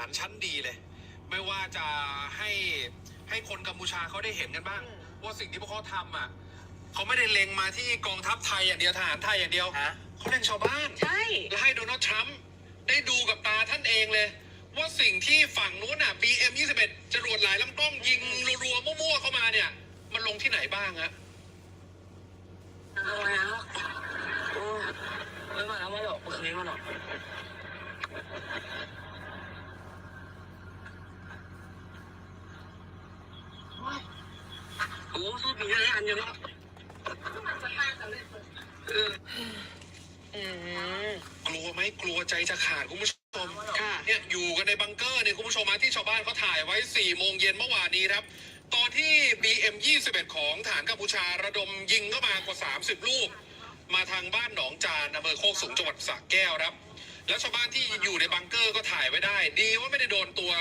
านชั้นดีเลย ไม่ว่าจะให้ให้คนกัมพูชาเขาได้เห็นกันบ้าง ว่าสิ่งที่พวกเขาทำอะเขาไม่ได้เล็งมาที่กองทัพไทยอย่างเดียวทหารไทยอย่างเดียวฮะ เขาเล็งชาวบ้าน ใช่ และให้โดนัลด์ทรัมป์ได้ดูกับตาท่านเองเลย ว่าสิ่งที่ฝั่งนู้นอะ BM 21จรวดหลายลำกล้องยิงรัวๆมั่วๆเข้ามาเนี่ย มันลงที่ไหนบ้างฮะเอาแล้วโอ้ไม่มาแล้วมาหรอกคืนนี้มาหรอก โอ้สุดหนูยังอันยู่เนาะเอออืมกลัวไหมกลัวใจจะขาดคุณผู้ชมค่ะเนี่ยอยู่กันในบังเกอร์เนี่ยคุณผู้ชมมาที่ชาวบ้านเขาถ่ายไว้4โมงเย็นเมื่อวานนี้ครับ ตอนที่ BM 21ของฐานกัมพูชาระดมยิงเข้ามากว่า 30 ลูก มาทางบ้านหนองจานอำเภอโคกสูงจังหวัดสระแก้วครับ แล้วชาวบ้านที่อยู่ในบังเกอร์ก็ถ่ายไว้ได้ ดีว่าไม่ได้โดนตัว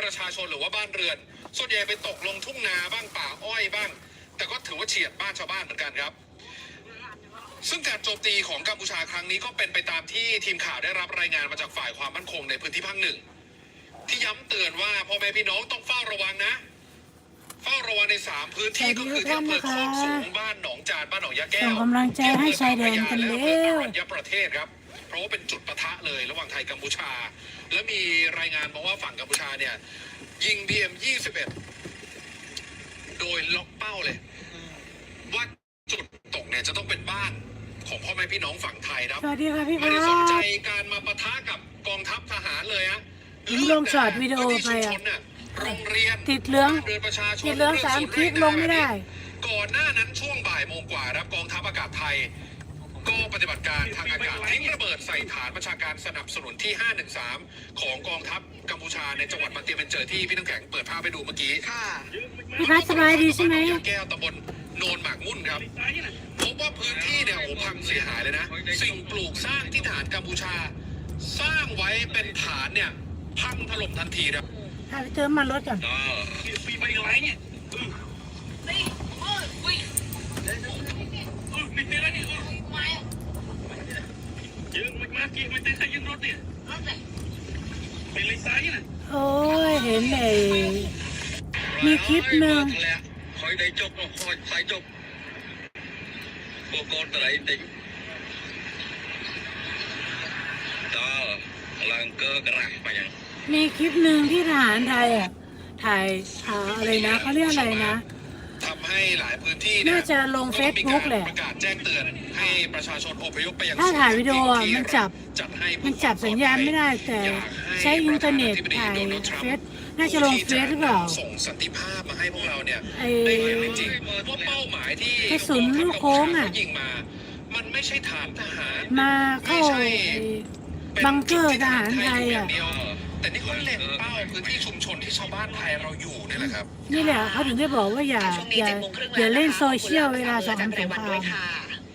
ประชาชนหรือว่าบ้านเรือน ส่วนใหญ่ไปตกลงทุ่งนาบ้างป่าอ้อยบ้าง แต่ก็ถือว่าเฉียดบ้านชาวบ้านเหมือนกันครับ ซึ่งการโจมตีของกัมพูชาครั้งนี้ก็เป็นไปตามที่ทีมข่าวได้รับรายงานมาจากฝ่ายความมั่นคงในพื้นที่ภาคหนึ่ง ที่ย้ำเตือนว่าพ่อแม่พี่น้องต้องเฝ้าระวังนะ เฝ้าระวังในสามพื้นที่ก็คือที่อำเภอโคกสูงบ้านหนองจานบ้านหนองยาแก้ส่วงกำลังใจให้ชายแดนกันเร็วและอำเภออรัญญประเทศครับ เพราะว่าเป็นจุดปะทะเลยระหว่างไทยกัมพูชา และมีรายงานมาว่าฝั่งกัมพูชาเนี่ย ยิง BM 21โดยล็อกเป้าเลย ว่าจุดตกเนี่ยจะต้องเป็นบ้านของพ่อแม่พี่น้องฝั่งไทยครับ สวัสดีค่ะพี่ไม่พัได้สนใจด การมาปะทะกับกองทัพทหารเลยฮะผมลงช็อตวิดีโอไปอะพื้นที่ชุมชนน่ะโรงเรียน ติดเหลือง บ้านเรือนประชาชนติดเหลืองสามคลิปลงไม่ได้ ก่อนหน้านั้นช่วงบ่ายโมงกว่าครับกองทัพอากาศไทย ก็ปฏิบัติการทางอากาศทิ้งระเบิดใส่ฐานประชาการสนับสนุนที่ 513 ของกองทัพกัมพูชาในจังหวัดมาเตียเบนเจอที่พี่น้ำแข็งเปิดภาพไปดูเมื่อกี้ค่ะพี่พัดสบายดีใช่ไหมบ้านนองยาแก้วตำบลโนนหมากมุ่นครับพบว่าพื้นที่เนี่ยโอ้พังเสียหายเลยนะ สิ่งปลูกสร้างที่ฐานกัมพูชา สร้างไว้เป็นฐานเนี่ยพังถล่มทันทีครับพาไปเติมมันรถก่อนปีไปไหนเนี่ย ไม่เตือนนี่ยืมมันมากี่มันเตือนใครยืมรถเนี่ยเป็นไรสายน่ะโอ้ยเห็นไอ้มีคลิปหนึ่งคอยได้จบคอยสายจบพวกคนอะไรติงต่อลังเกอร์กระไรไปยังมีคลิปหนึ่งที่ทหารไทยอะถ่ายอ่าอะไรนะเขาเรียกอะไรนะทำ ให้หลายพื้นที่เยน่าจะลง Facebook แหละประกาศแจ้งเตือนให้ประชาชนอพยพไปยังถ้าถ่ายวิดีโออะมันจับ จัดให้มันจับสัญญาณไม่ได้แต่ใช้อินเทอร์เน็ตถ่ายเฟซน่าจะลงเฟซหรือเปล่า ส่งสันติภาพมาให้พวกเราเนี่ยไอ้ได้เห็นจริงๆว่าเป้าหมายที่กระสุนลูกโค้งอะ ยิงมา มันไม่ใช่ฐานทหาร มาเข้าไอ้บังเกอร์ทหารไทยอะ แต่นี่เขาเล็งเป้าพื้นที่ชุมชนที่ชาวบ้านไทยเราอยู่นี่แหละครับ นี่แหละเขาถึงได้บอกว่าอย่าช่วงนี้อย่าเจ็ดโมงครึ่งอย่าแล้วเล่นนะคะโซเชียลเวลาสองคุณสผู้ชงมคด้วรายมค่ะ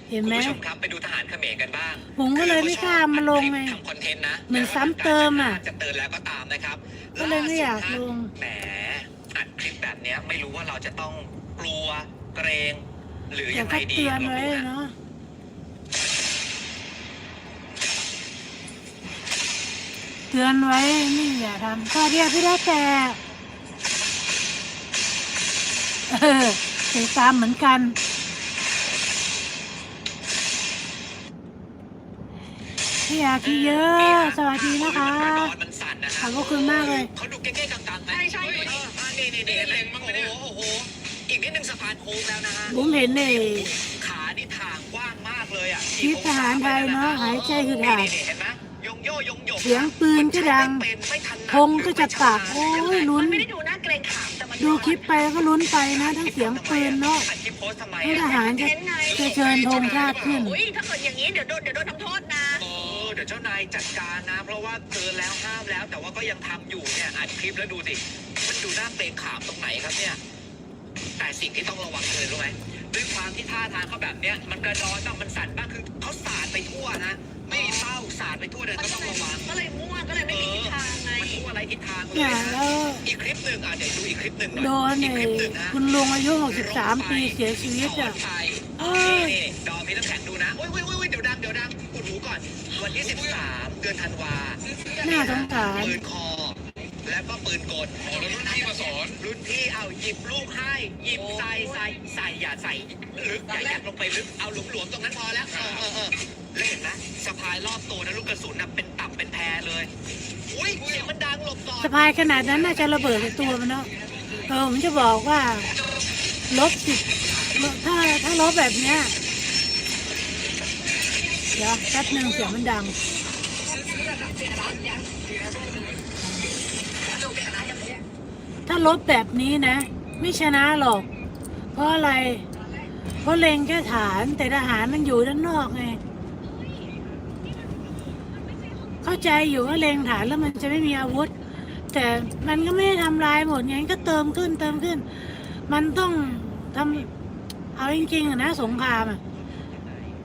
เห็นคุณไหมผู้ชมครับไปดูทหารเขมรกันบ้างผมก็เลยไม่กล้ามาลงไงทำคอนเทนต์นะเหมือนซ้ำเติมอะจะเตือนแล้วก็ตามนะครับก็เลยไม่อยากลงแหมอัดคลิปแบบเนี้ยไม่รู้ว่าเราจะต้องกลัวเกรง หรืออยัย่างไงก็ดีเตือนไว้ลงดูฮะเนาะ เตือนไว้นี่อย่าทำข้อเดียวพี่ได้แต่เออติดตามเหมือนกัน พี่อาคิเยอะ สวัสดีนะคะกระดอนมันสั่นนะขอบพระคุณมากเลยเขาดูเก้ๆกังๆไหมใช่ใช่เอออ่านี่นี่นี่เล็งมั้งไหมเนี่ยโอ้โหโอ้โหอีกนิดนึงสะพานโค้งแล้วนะฮะผมเห็นในขานี่ทางกว้างมากเลยอะคลิปทหารไทยเนอะหายใจคือขาดนี่ๆเห็น เสียงปืนก็ดังไม่เป็นไม่ถนัดธงก็จะปากโอ้ยลุ้นไม่ได้ดูน่าเกรงขามแต่มันดูคลิปไปแล้วก็ลุ้นไปนะ ทั้งเสียงปืนเนาะอัดคลิปโพสต์ทำไมให้อะทหารจะจะเชิญธงชาติขึ้นอุ้ยถ้าเกิดอย่างนี้เดี๋ยวโดนเดี๋ยวโดนทำโทษนะเออเดี๋ยวเจ้านายจัดการนะ เพราะว่าเตือนแล้วห้ามแล้ว แต่ว่าก็ยังทำอยู่เนี่ยอัดคลิปแล้วดูสิมันดูน่าเกรงขามตรงไหนครับเนี่ยแต่สิ่งที่ต้องระวังเลยรู้ไหม ด้วยความที่ท่าทางเขาแบบเนี้ย มันกระดอนบ้างมันสั่นบ้างคือเขาสาดไปทั่วนะไม่เศร้าสาดไปทั่วเลยก็ต้องระวังก็เลยมั่วก็เลยไม่มีทิศทางไงมันทั่วอะไรทิศทางเลเนี่ยยแล้วอีกคลิปหนึ่งอะเดี๋ยวดูอีกคลิปหนึ่งหน่อยโดนอีไอ้กคลิปหนึ่งนะ คุณลุงอายุ 63 ปีเสียชีวิตอะสนไทยเออนี่ๆดอมพี่น้ำแข็งดูนะโอ้ยโอ้ยโอ้ยเดี๋ยวดังเดี๋ยวดังอุดหูก่อน วันที่ 13 เดือนธันวาน่าสงสารปืนคอ ปืนกลอ๋อแล้วรุ่นพี่มาสอน รุ่นพี่เอาหยิบลูกให้หยิบใส่ใส่ใส่อย่าใส่ลึกอย่ายัดลงไปลึกเอาหลวมๆตรงนั้นพอแล้วเออเออเออแล้วเห็นไหมสะพายรอบตัวนะลูกกระสุนน่ะเป็นตับเป็นแพรเลยอุ้ยเสียงมันดังหลบก่อน สะพายขนาดนั้นน่าจะระเบิดในตัวมันเนาะเออผมจะบอกว่าลบสิบถ้าถ้าลบแบบเนี้ยเดี๋ยวแป๊บหนึ่งเสียงมันดัง ถ้าลบแบบนี้นะ ไม่ชนะหรอก เพราะอะไร เพราะเลงแค่ฐานแต่ทหารมันอยู่ด้านนอกไง เข้าใจอยู่ว่าเลงฐานแล้วมันจะไม่มีอาวุธ แต่มันก็ไม่ได้ทำลายหมดไงก็เติมขึ้นเติมขึ้น มันต้องทำเอาจริงๆนะสงครามอะ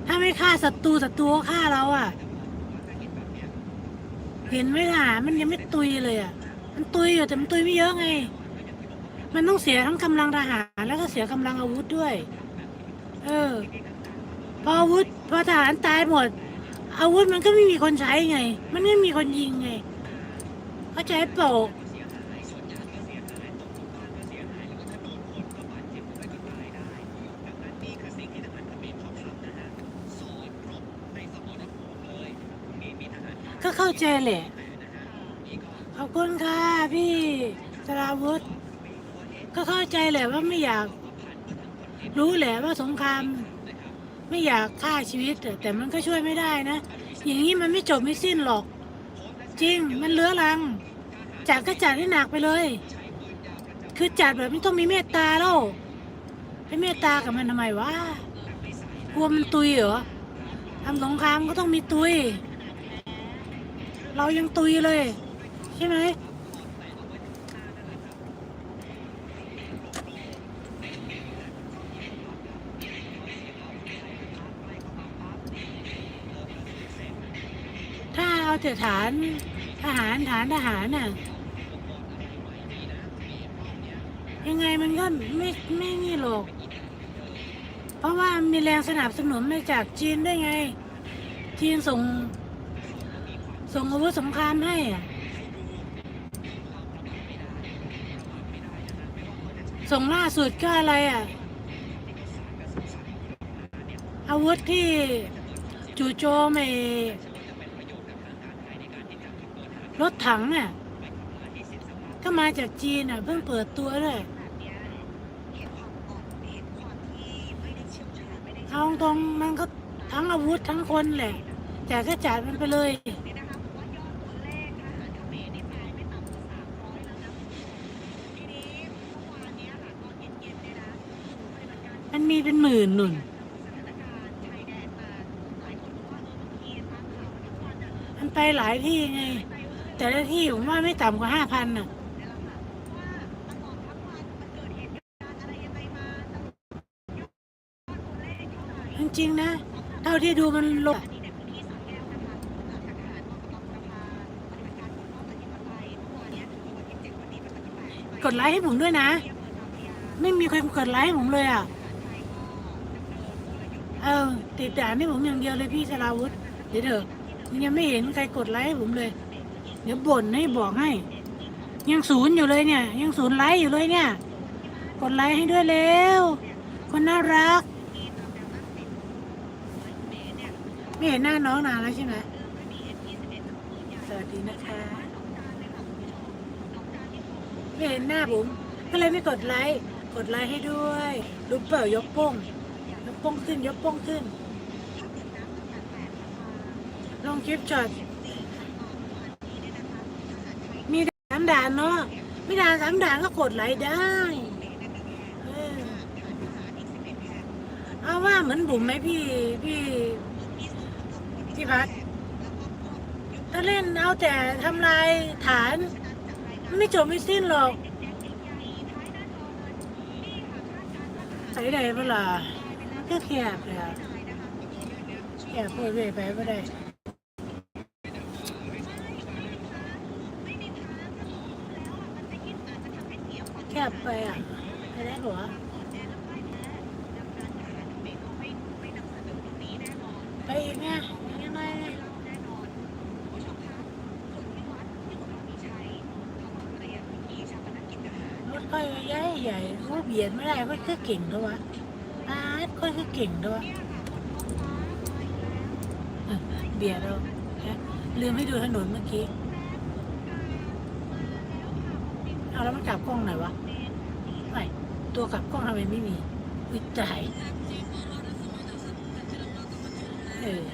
ถ้าไม่ฆ่าศัตรูศัตรูก็ฆ่าเราอะเห็นไหมล่ะมันยังไม่ตุยเลยอะ มันตุยอยู่แต่มันตุยไม่เยอะไง มันต้องเสียทั้งกำลังทหารแล้วก็เสียกำลังอาวุธด้วย เออ พออาวุธพอทหารตายหมด อาวุธมันก็ไม่มีคนใช้ไง มันไม่มีคนยิงไงเขาใจเปล่าก็เข้าใจแหละขอบคุณค่ะพี่สราวุธ ก็เข้าใจแหละว่าไม่อยาก รู้แหละว่าสงคราม ไม่อยากฆ่าชีวิต แต่มันก็ช่วยไม่ได้นะ อย่างนี้มันไม่จบไม่สิ้นหรอก จริงมันเลื้อรัง จัดก็จัดให้หนักไปเลย คือจัดแบบไม่ต้องมีเมตตาแล้วไปเมตตากับมันทำไมวะกลัวมันตุยเหรอทำสงครามก็ต้องมีตุย เรายังตุยเลย ใช่ไหม ถ้าเอาแต่ฐานทหารฐานทหารน่ะ ยังไงมันก็ไม่ไม่นี่หรอก เพราะว่ามีแรงสนับสนุนมาจากจีนได้ไง จีนส่ง ส่งอาวุธสงครามให้อะส่งล่าสุดก็อะไรอะ อาวุธที่จู่โจมไอ รถถังน่ะก็มาจากจีนอะ เพิ่งเปิดตัวด้วยเอาตรงมันก็ทั้งอาวุธทั้งคนแหละ แต่ก็จัดมันไปเลยมันมีเป็นหมื่นหนุนมันไปหลายที่ไง แต่ละที่ผมว่าไม่ต่ำกว่าห้าพันน่ะจริงๆนะ เท่าที่ดูมันลงกดไลค์ให้ผมด้วยนะ ไม่มีใครกดไลค์ให้ผมเลยอะ เออติดด่านให้ผมอย่างเดียวเลยพี่สราวุธเดี๋ยวเถอะยังไม่เห็นใครกดไลค์ให้ผมเลย เดี๋ยวบ่นให้บอกให้ ยังศูนย์อยู่เลยเนี่ย ยังศูนย์ไลค์อยู่เลยเนี่ย กดไลค์ให้ด้วยเร็ว คนน่ารัก ไม่เห็นหน้าน้องนานแล้วใช่ไหมสวัสดีนะคะไม่เห็นหน้าผมก็เลยไม่กดไลค์ กดไลค์ให้ด้วยรู้เป่ายกโป้งยกโป้งขึ้น ยกโป้งขึ้น ลงคลิปจอด มีสาม ด่านเนาะไม่ด่านสามด่านก็กดไหลได้เอาว่าเหมือนบุ๋มไหมพี่พี่พี่พัดถ้าเล่นเอาแต่ทำลายฐาน ไม่จบไม่สิ้นหรอกใส่ได้เวลาก็แคบเลยอะแคบพูดไปไปไม่ได้ คบไปอะไปได้หัวไปอีกไงยังไงค่อยใหญ่ใหญ่ก็เบียดไม่ได้ค่อยคือเก่งด้วยอาร์ตค่อยคือเก่งด้วยเบียดเราลืมให้ดูถนนเมื่อกี้ เอาแล้วมันกลับกล้องไหนวะ ตัวกลับกล้องทำไมไม่มีวิจัยเออ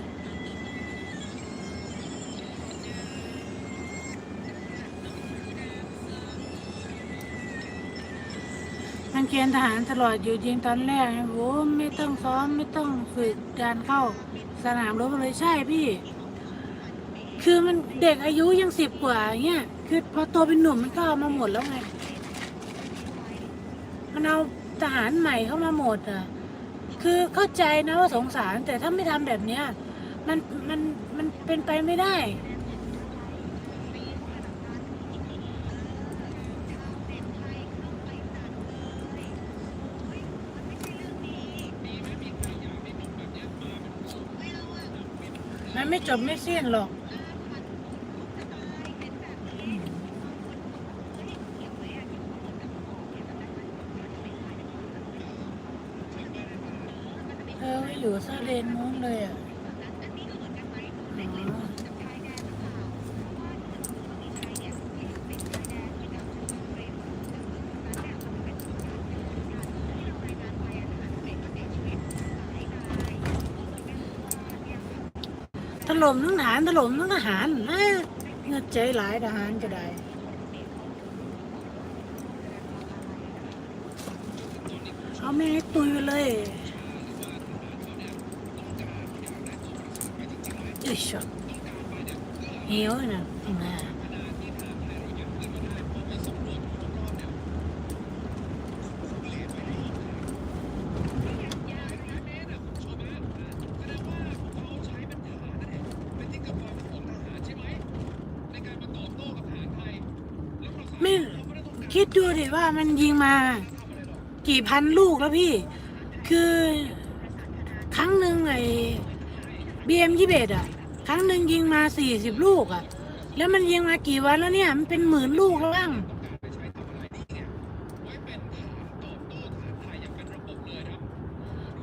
มันเกณฑ์ทหารตลอดอยู่จริงตอนแรกโอ้ไม่ต้องซ้อมไม่ต้องฝึกการเข้าสนามรบเลยใช่พี่ คือมันเด็กอายุยังสิบกว่าเงี้ย คือพอโตเป็นหนุ่มมันก็เอามาหมดแล้วไง มันเอาทหารใหม่เข้ามาหมดอะ คือเข้าใจนะว่าสงสาร แต่ถ้าไม่ทำแบบเนี้ยมันมันมันเป็นไปไม่ได้ มันไม่จบไม่สิ้นหรอก เธ อยู่ซาเลนนู้นเลยอะถล่มทั้งทหารถล่มทั้งทหารนะเงือใจหลายทหารก็ได้เอาแม่ให้ตุยเลย อิชะเหี่ยวนะนะไม่คิดดูดิว่ามันยิงมา กี่พันลูกแล้วพี่ คือ ครั้งหนึ่งไอ้บีเอ็มยี่เบดอะ ครั้งหนึ่งยิงมาสี่สิบลูกอะ แล้วมันยิงมากี่วันแล้วเนี่ย มันเป็นหมื่นลูกแล้วบ้าง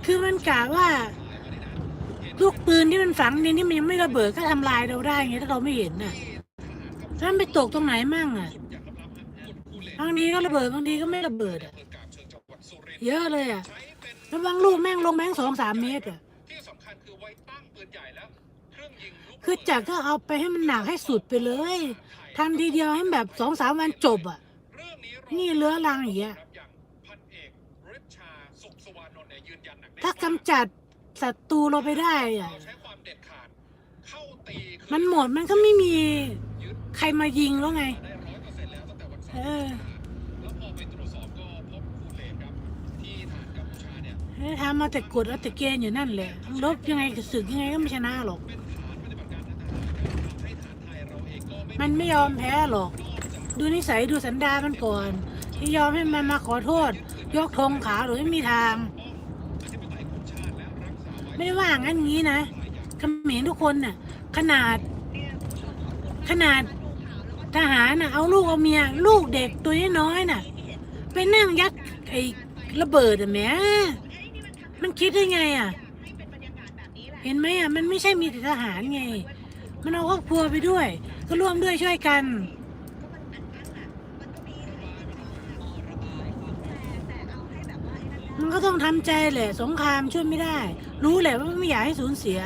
คือมันกะว่า ลูกปืนที่มันฝังดินที่มันยังไม่ระเบิดก็ทำลายเราได้ไงถ้าเราไม่เห็นน่ะถ้ามันไปตกตรงไหนมั่งอะบางทีก็ระเบิดบางทีก็ไม่ระเบิดอะเยอะเลยอะแล้วบางลูกแม่งลงแม่งสองสามเมตรอะที่สำคัญคือไว้ตั้งปืนใหญ่ คือจักก็เอาไปให้มันหนักให้สุดไปเลยทำทีเดียวให้แบบสองสามวันจบอะ นี่เลื้อรังอย่างเงี้ยถ้ากำจัดศัตรูเราไปได้อะมันหมดมันก็ไม่มีใครมายิงแล้วไงเออแล้วพอไปตรวจสอบก็พบคูเลนครับที่ทำมาแต่กดเอาแต่เกณฑ์อยู่นั่นแหละลบยังไงก็ศึกยังไงก็ไม่ชนะหรอก มันไม่ยอมแพ้หรอก ดูนิสัยดูสันดานมันก่อนที่ยอมให้มันมาขอโทษ ยกธงขาวหรือไม่มีทาง ไม่ว่างั้นงี้นะเขมรทุกคนน่ะ ขนาด ขนาดทหารน่ะเอาลูกเอาเมีย ลูกเด็กตัวน้อยน่ะ ไปนั่งยัดไอ้ระเบิดอะแหมมันคิดได้ไงอะ เห็นไหมอะ มันไม่ใช่มีแต่ทหารไง มันเอาครอบครัวไปด้วย ก็ร่วมด้วยช่วยกันมันก็ต้องทำใจแหละสงครามช่วยไม่ได้ รู้แหละว่าไม่อยากให้สูญเสีย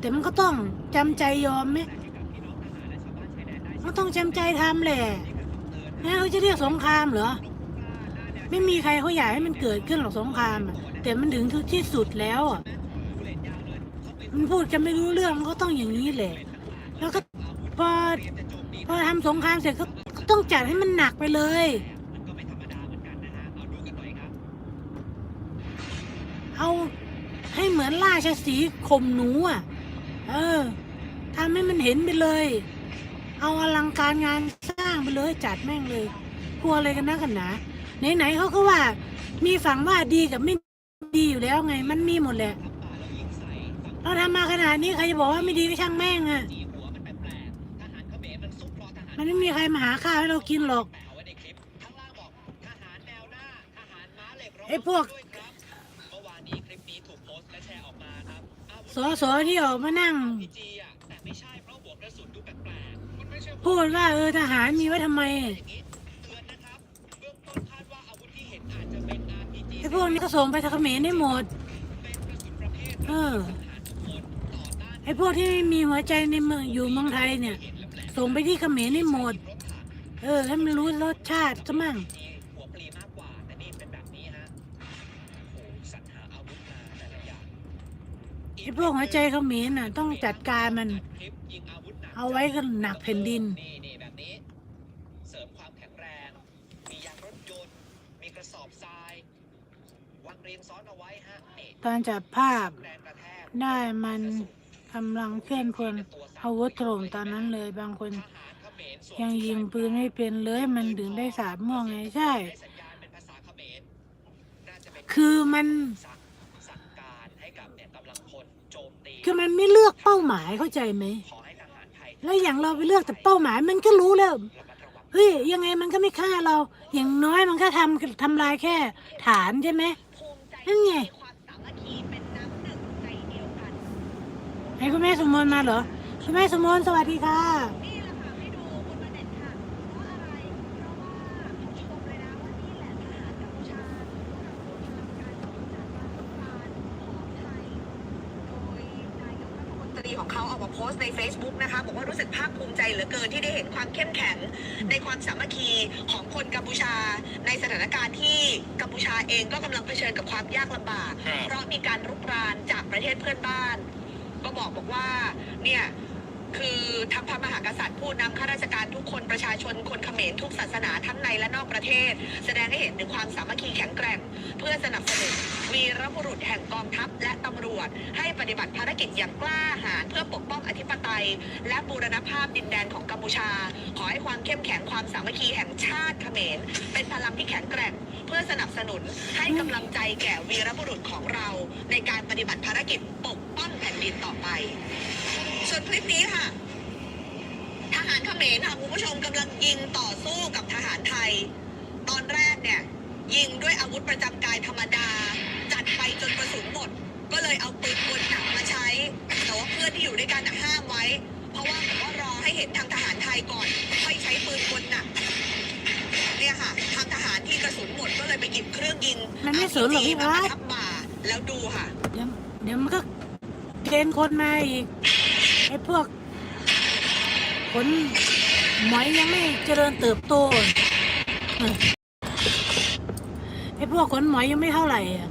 แต่มันก็ต้องจำใจยอมไหมมันต้องจำใจทำแหละนะเขาจะเรียกสงครามเหรอไม่มีใครเขาอยากให้มันเกิดขึ้นหรอกสงครามแต่มันถึงที่สุดแล้วอะมันพูดกันไม่รู้เรื่องมันก็ต้องอย่างนี้แหละ แล้วก็ พอพอทำสงครามเสร็จก็ต้องจัดให้มันหนักไปเลยเอาให้เหมือนราชสีข่มหนูอะ เออทำให้มันเห็นไปเลย เอาอลังการงานสร้างไปเลยจัดแม่งเลยกลัวอะไรกันนะกันหนาไหนๆเขาก็ว่า มีฝั่งว่าดีกับไม่ดีอยู่แล้วไง มันมีหมดแหละเราทำมาขนาดนี้ใครจะบอกว่าไม่ดีก็ช่างแม่งอะ มันไม่มีใครมาหาข้าวให้เรากินหรอกไอ้พวกด้วยครับเมื่อวานนี้คลิปนี้ถูกโพสต์และแชร์ออกมาครับอ้าวสอสอที่ออกมานั่ง RPG อะแต่ไม่ใช่เพราะหัวกระสุนดูแปลกๆมันไม่ใช่พูดว่าเออทหารมีไว้ทำไมอย่างนี้เตือนนะครับเบื้องต้นคาดว่าอาวุธที่เห็นอาจจะเป็น RPG ไอ้พวกนี้ก็ส่งไปทางเขมรได้หมดเป็นกระสุนประเภทเออสังหารคนต่อต้านไอ้พวกที่ไม่มีหัวใจในเมืองอยู่เมืองไทยเนี่ย ส่งไปที่เขมรได้หมดรถถังเออ ให้มันรู้รสชาติซะมั่งจีหัวปลีมากกว่าแต่นี่เป็นแบบนี้ฮะโอ้โหสรรหาอาวุธมาแต่ละอย่างไอ้พวกหัวใจเขมรน่ะ ต้องจัดการมันคลิปยิงอาวุธหนักเอาไว้กันหนักแผ่นดินนี่นี่แบบนี้เสริมความแข็งแรงมียางรถยนต์มีกระสอบทรายวางเรียงซ้อนเอาไว้ฮะนี่ตอนจับภาพแรงกระแทกได้มัน กำลังเคลื่อนพลอาวุธถล่มตอนนั้นเลย บางคนยังยิงปืนไม่เป็นเลยมันถึงได้สาดม่วงไงใช่ คือมันคือมันไม่เลือกเป้าหมายเข้าใจไหม แล้วอย่างเราไปเลือกแต่เป้าหมายมันก็รู้แล้วเฮ้ยยังไงมันก็ไม่ฆ่าเรา อย่างน้อยมันก็ทำทำลายแค่ฐานใช่ไหมนั่นไง มีความสามัคคีเป็นน้ำหนึ่งใจเดียวกัน ให้คุณแม่สมมติมาเหรอ คุณแม่สมมติสวัสดีค่ะนี่แหละค่ะให้ดูคุณประเด็นค่ะเพราะอะไรเพราะว่าเขาชมเลยนะว่านี่แหละทหารกัมพูชาผู้นำโดยทางการกำจัดการรุกรานของไทยโดยนายกรัฐมนตรีของเขาออกมาโพสต์ใน Facebook นะคะบอกว่ารู้สึกภาคภูมิใจเหลือเกินที่ได้เห็นความเข้มแข็ง ในความสามัคคีของคนกัมพูชา ในสถานการณ์ที่กัมพูชาเองก็กำลังเผชิญกับความยากลำบากครับเพราะมีการรุกรานจากประเทศเพื่อนบ้าน ก็บอกบอกว่าเนี่ย คือทางพระมหากษัตริย์ผู้นำข้าราชการทุกคนประชาชนคนเขมรทุกศาสนาทั้งในและนอกประเทศ แสดงให้เห็นถึงความสามัคคีแข็งแกร่ง เพื่อสนับสนุนวีรบุรุษแห่งกองทัพและตำรวจ ให้ปฏิบัติภารกิจอย่างกล้าหาญเพื่อปกป้องอธิปไตย และบูรณภาพดินแดนของกัมพูชา ขอให้ความเข้มแข็งความสามัคคีแห่งชาติเขมร เป็นพลังที่แข็งแกร่ง เพื่อสนับสนุนให้กำลังใจแก่วีรบุรุษของเรา ในการปฏิบัติภารกิจปกป้องแผ่นดินต่อไป ส่วนคลิปนี้ค่ะ ทหารเขมรค่ะคุณผู้ชมกำลังยิงต่อสู้กับทหารไทย ตอนแรกเนี่ย ยิงด้วยอาวุธประจำกายธรรมดา จัดไปจนกระสุนหมด ก็เลยเอาปืนกลหนักมาใช้ แต่ว่าเพื่อนที่อยู่ด้วยกันน่ะห้ามไว้ เพราะว่าผมว่ารอให้เห็นทางทหารไทยก่อนค่อยใช้ปืนกลหนักเนี่ยค่ะทางทหารที่กระสุนหมดก็เลยไปหยิบเครื่องยิงมันไม่สนหรอกพี่มาพัดประทับบ่าแล้วดูค่ะ เดี๋ยวเดี๋ยวมันก็เกณฑ์คนมาอีก ไอ้พวกผลหมอยยังไม่เจริญเติบโตไอ้พวกขนหมอยยังไม่เท่าไหร่อะ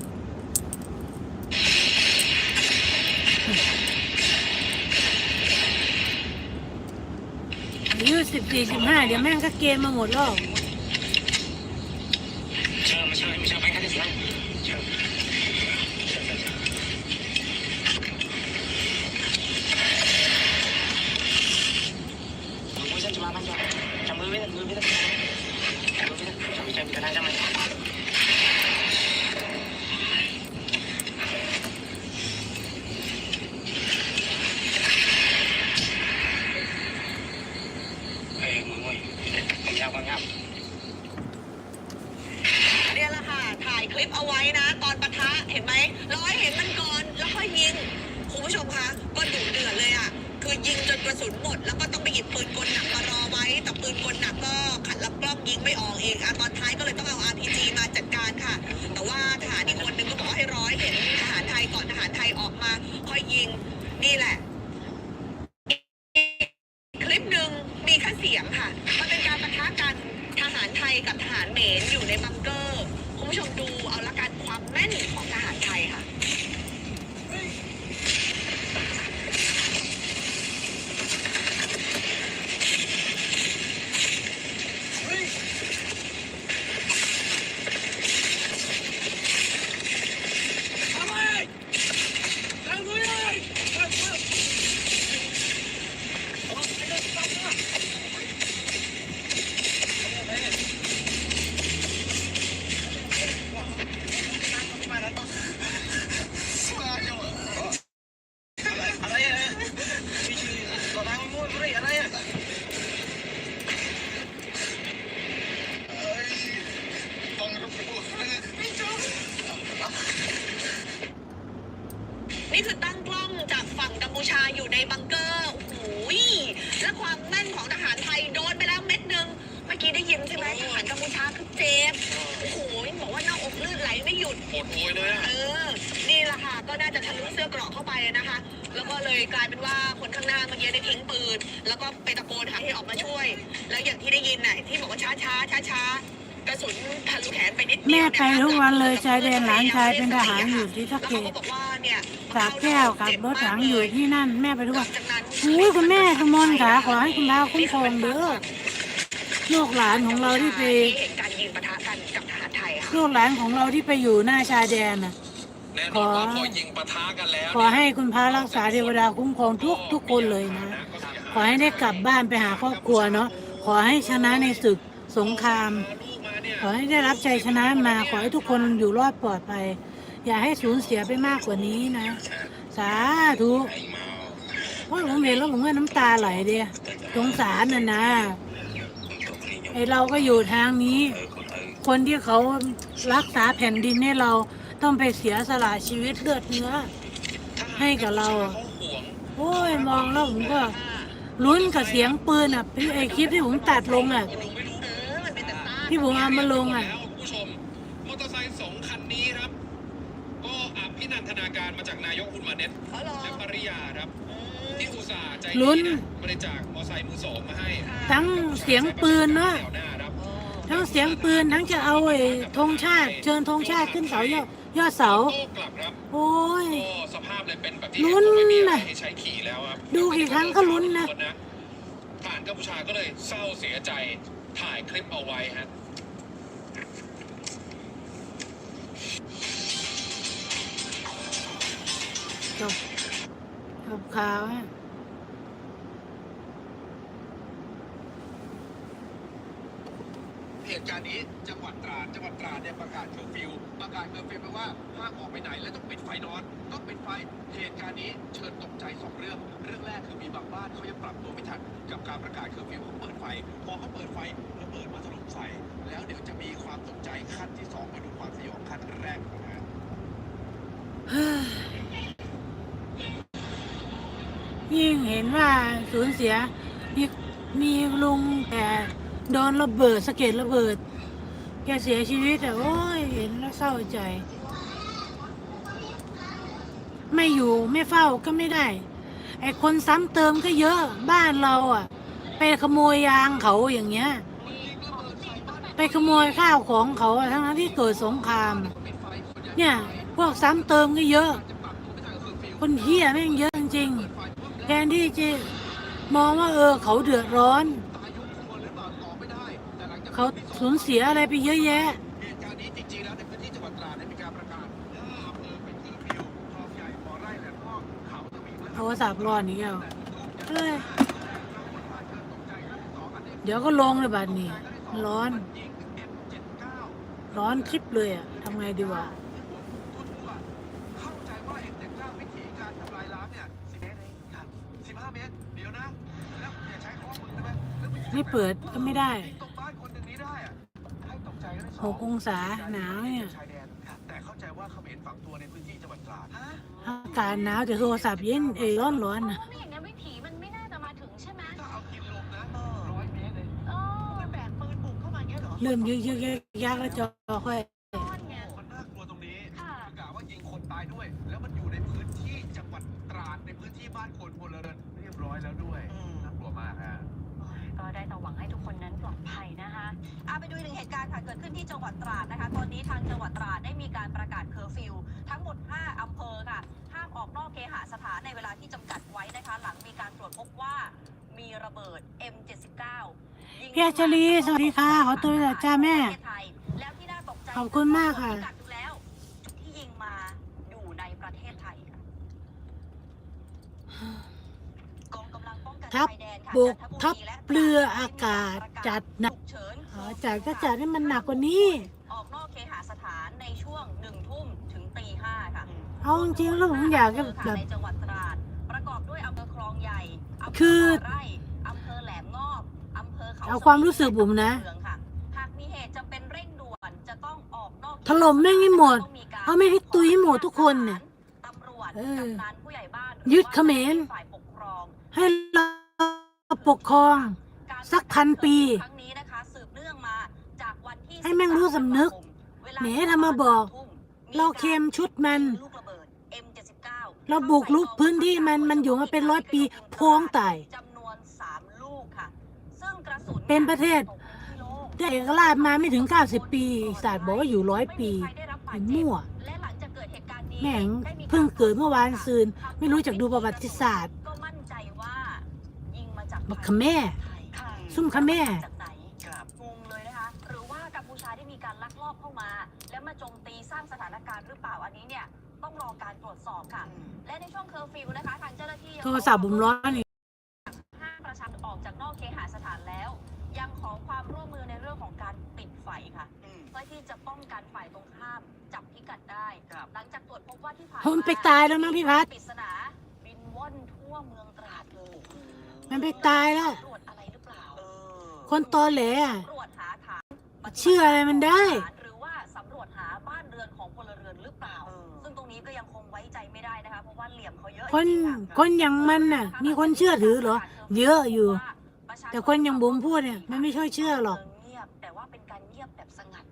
อายุสิบสี่สิบห้าเดี๋ยวแม่งก็เกณฑ์มาหมดแล้ว นไหลไม่หยุดโหดโอยเลยอะเออ นี่แหละค่ะ ก็น่าจะทะลุเสื้อเกราะเข้าไปนะคะ แล้วก็เลยกลายเป็นว่าคนข้างหน้าเมื่อกี้ได้ทิ้งปืน แล้วก็ไปตะโกนหาให้ออกมาช่วย แล้วอย่างที่ได้ยินน่ะที่บอกว่าช้าช้าช้าช้าๆกระสุนทะลุแขนไปนิดเดีแม่ยวไปทุกวันเลยชายแดนหลานชายเป็นทหารอยู่ที่ทักแล้วเกเขาตก็บอกว่าเนี่ยสากแก้วขับรถถังอยู่ที่นั่น แม่ไปทุกหลัวันงจากนั้นอุ้ยคุณแม่ขมลขาขอให้คุณพระคุ้มครองเด้อลูกหลานของเราที่ไป ลูกหลานของเราที่ไปอยู่หน้าชายแดนน่ะ แน่นอนว่าพอยิงปะทะกันแล้วขอให้คุณพระรักษาเทวดาคุ้มครองทุกทุกคนเลยนะ ขอให้ได้กลับบ้านไปหาครอบครัวเนาะ ขอให้ชนะในศึกสงครามลูกมาเนี่ยขอให้ได้รับชัยชนะมา ขอให้ทุกคนอยู่รอดปลอดภัย อย่าให้สูญเสียไปมากกว่านี้นะ สาธุเพราะผมเห็นแล้วผมก็น้ำตาไหลเดียสงสารน่ะนะไอเราก็อยู่ทางนี้ คนที่เขารักษาแผ่นดินให้เราต้องไปเสียสละชีวิตเลือดเนื้อ ให้กับเราเขาห่วงโอ้ยมองแล้วผมก็ลุ้นกับเสียงปืนอะพี่ไอคลิปที่ผมตัดลงอะเออมันเป็นแต่ตาที่ผมเอามาลงอะแล้วคุณผู้ชมมอเตอร์ไซค์สองคันนี้ครับ ก็อภินันทนาการมาจากนายกคุณมาเน็ตเขาหรอและปริยาครับที่อุตส่าห์ใจลุ้ดีนนะบริจาคมอเตอร์ไซค์มือสองมาให้ ทั้งเสียงปืนเนาะ ทั้งเสียงปืนทั้งจะเอาไอ้ธงชาติ เชิญธงชาติขึ้นเสายอดยอดเสา โต้กลับครับโอ้ย ก็สภาพเลยเป็นแบบที่ลุ้นไม่มีอะไรน่ะให้ใช้ขี่แล้วครับดูกี่ครั้งก็ลุ้นนะ ทหารกัมพูชาก็เลยเศร้าเสียใจถ่ายคลิปเอาไว้ฮะ จบจบข่าวอะ เหตุการณ์นี้จังหวัดตราดจังหวัดตราดเนี่ยประกาศเคอร์ฟิวประกาศเคอร์ฟิวแปลว่าห้ามออกไปไหนและต้องปิดไฟนอน ต้องปิดไฟเหตุการณ์นี้เชิญตกใจสองเรื่อง เรื่องแรกคือมีบางบ้านเขายังปรับตัวไม่ทันกับการประกาศเคอร์ฟิวเขาเปิดไฟ พอเขาเปิดไฟระเบิดมาถล่มใส่แล้วเดี๋ยวจะมีความตกใจขั้นที่สองมาดูความสยองขั้นแรกนะฮ้ยยิ่งเห็นว่าสูญเสียมีมีลุงแต่โดนระเบิดสะเก็ดระเบิด แกเสียชีวิตแต่โอ้ยเห็นแล้วเศร้าใจ ไม่อยู่ไม่เฝ้าก็ไม่ได้ ไอ้คนซ้ำเติมก็เยอะบ้านเราอะ ไปขโมยยางเขาอย่างเงี้ย ไปขโมยข้าวของเขาทั้งๆที่เกิดสงคราม เนี่ย พวกซ้ำเติมก็เยอะ คนเฮียแม่งเยอะจริงแทนที่จะมองว่าเออเขาเดือดร้อน เขา สูญเสียอะไรไปเยอะแยะ เหตุการณ์นี้จริงๆแล้วในพื้นที่จังหวัดตราดได้มีการประกาศห้าอำเภอเป็นเคอร์ฟิวคลองใหญ่บ่อไร่แหลมงอบเขาตะวิงและโทรศัพท์ร้อนอีกแล้วเอ้ย เดี๋ยวก็ลงเลยบัดนี้ ร้อน ร้อนคลิปเลยอะทำไงดีวะเข้าใจว่า M79 วิธีการทำลายล้างเนี่ย10เมตรเองครับ15เมตร เดี๋ยวนะ แล้วอย่าใช้คำว่ามึงได้ไหมแล้วไม่เปิดก็ไม่ได้ ต หกองศาหนาวเนี่ยชายแดนแต่เข้าใจว่าเขมรฝังตัวในพื้นที่จังหวัดตราดอากาศหนาวแต่โทรศัพท์เย็นเอ้ยร้อนร้อนๆนะไม่อย่างนั้นวิถีมันไม่น่าจะมาถึงใช่ไหมถ้าเอากินลมนะร้อยเมตรเลยเออแบกปืนบุกเข้ามาอย่างเงี้ยเหรอเริ่มยึกยึกยักยักแล้วจอค่อย ได้แต่หวังให้ทุกคนนั้นปลอดภัยนะคะอาไปดูอีกหนึ่งเหตุการณ์ค่ะเกิดขึ้นที่จังหวัดตราดนะคะ ตอนนี้ทางจังหวัดตราดได้มีการประกาศเคอร์ฟิวทั้งหมด 5 อำเภอค่ะ ห้ามออกนอกเคหสถานในเวลาที่จำกัดไว้นะคะ หลังมีการตรวจพบว่ามีระเบิด M79 ยิงพี่อัญชลีสวัสดีค่ะขอตัวจากจ้าแม่ ประเทศไทยแล้วที่น่าตกใจขอบคุณมากค่ะ พิกัดดูแล้วจุดที่ยิงมาอยู่ในประเทศไทยค่ะ กองกำลังป้องกันทัพชายแดนค่ะ บกจันทบุทัพรีและเรืออากาศจัดหนักฉุเฉินอ๋อจัดก็จัดให้มันหนักกว่านี้ ออกนอกเคหสถานในช่วงหนึ่งทุ่มถึงตีห้าค่ะเอาจริงๆแล้วผมอยากจะแบบในจังหวัดตราดประกอบด้วยอำเภอคลองใหญ่อำเภคือบ่ไร่อำเภอแหลมงอบอำเภอเขาเอาความรู้สึกผมนะเมืองค่ะหากมีเหตุจำเป็นเร่งด่วนจะต้องออกนอกถล่มแม่งให้หมดต้องการเอาแม่งให้ตุยให้หมดทุกคนเนี่ยตำรวจเออกำนันผู้ใหญ่บ้านยึดเขมรฝ่ายปกครองให้เรา ปกครองการสักพันปี ครั้งนี้นะคะสืบเนื่องมาจากวันให้แม่งรู้สำนึกแหมทำมาบอก เราเค็มชุดมัน ลูกระเบิด M79 เราบุกรุกพื้นที่มันมันอยู่มาเป็นร้อยปีพวงตายจำนวน3ลูกค่ะ ซึ่งกระสุนเป็นประเทศตกในที่โล่งได้เอกราชมาไม่ถึง 90 ปีศาสตร์บอกว่าอยู่ร้อยปีไม่มีใครได้รับบาไอ้ดเจ็บมั่วและหลังจากเกิดเหตุการณ์นี้แม่งได้มีารเพิ่งเกิดเมื่อวานซืน ไม่รู้จักดูประวัติศาสตร์ ก็มั่นใจว่ายิงมาจาก บักขะแม่ไทยค่ะซุ่มขะแม่ จากไหนงงเลยนะคะ หรือว่ากัมพูชาได้มีการลักลอบเข้ามา แล้วมาโจมตีสร้างสถานการณ์หรือเปล่าอันนี้เนี่ยต้องรอการตรวจสอบค่ะ และในช่วงเคอร์ฟิวนะคะทางเจ้าหน้าที่ยังโทรศัพท์ผมร้อนนี่ห้ามประชาชนออกจากนอกเคหสถานแล้ว ยังขอความร่วมมือในเรื่องของการปิดไฟค่ะ เพื่อที่จะป้องกันฝ่ายตรงข้ามจับพิกัดได้ หลังจากตรวจพบว่าที่ผ่านมันไปตายแล้วมั้งพี่พัด ปริศนาบินว่อนทั่วเมืองตราดเลย มันไปตายแล้วตรวจอะไรหรือเปล่าคนตอแหลอะตรวจหาฐานเชื่ออะไรมันได้ หรือว่าสำรวจหาบ้านเรือนของพลเรือนหรือเปล่า ซึ่งตรงนี้ก็ยังคงไว้ใจไม่ได้นะคะเพราะว่าเหลี่ยมเขาเยอะคนจริงๆะคนอย่างมันน่ะ มีคนเชื่อถือเหรอ เยอะอยู่ แต่คนอย่างผมพูดเนี่ยมันไม่ค่อยเชื่อหรอก เงียบแต่ว่าเป็นการเงียบแบบสงัด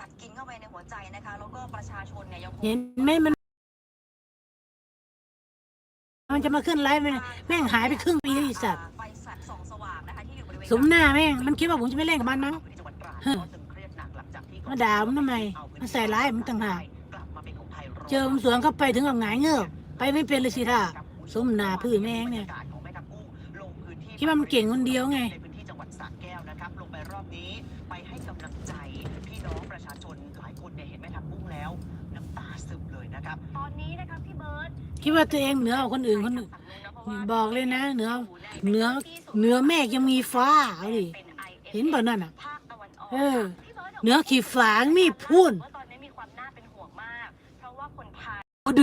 กัดกินเข้าไปในหัวใจนะคะแล้วก็ประชาชนเนี่ยยังคง เห็นไหมมัน มันจะมาขึ้นไลฟ์ไหมเนี่ยแม่งหายไปครึ่งปีแล้วไอีสัตว์ไฟแสบส่องสว่างนะคะที่อยู่บริเวณสมหน้าแม่งมันคิดว่าผมจะไม่เล่นกับมันมั้งที่จังหวัดตราดฮะก็ตึงเครียดหนักหลังจากที่มาด่าผมทำไมมาใส่ร้ายผมต่างหากกลับมาเป็นของไทยร้ยเจอผมสวนเข้าไปถึงกับหงายเงือบไปไม่เป็นเลยสิท่าสมนาพืชแม่งเนี่ยบรรากาศของแม่ทัพกุ้งลงพื้นที่คิดว่ามันเก่งคนเดียวไง นะครับตอนนี้นะคะพี่เบิร์ตคิดว่าตัวเองเหนือกว่าคนอื่นคนอื่นบอกเลยนะ เหนือเหนือเหนือแม่ยังมีฟ้าเอาดิเห็นป่ะนั่นน่ะ ภาคตะวันออกเออพี่บิร์ตเหนือขีดฝางนี่พูนว่าตอนนี้มีความน่าเป็นห่วงมากเพราะว่าคนไทย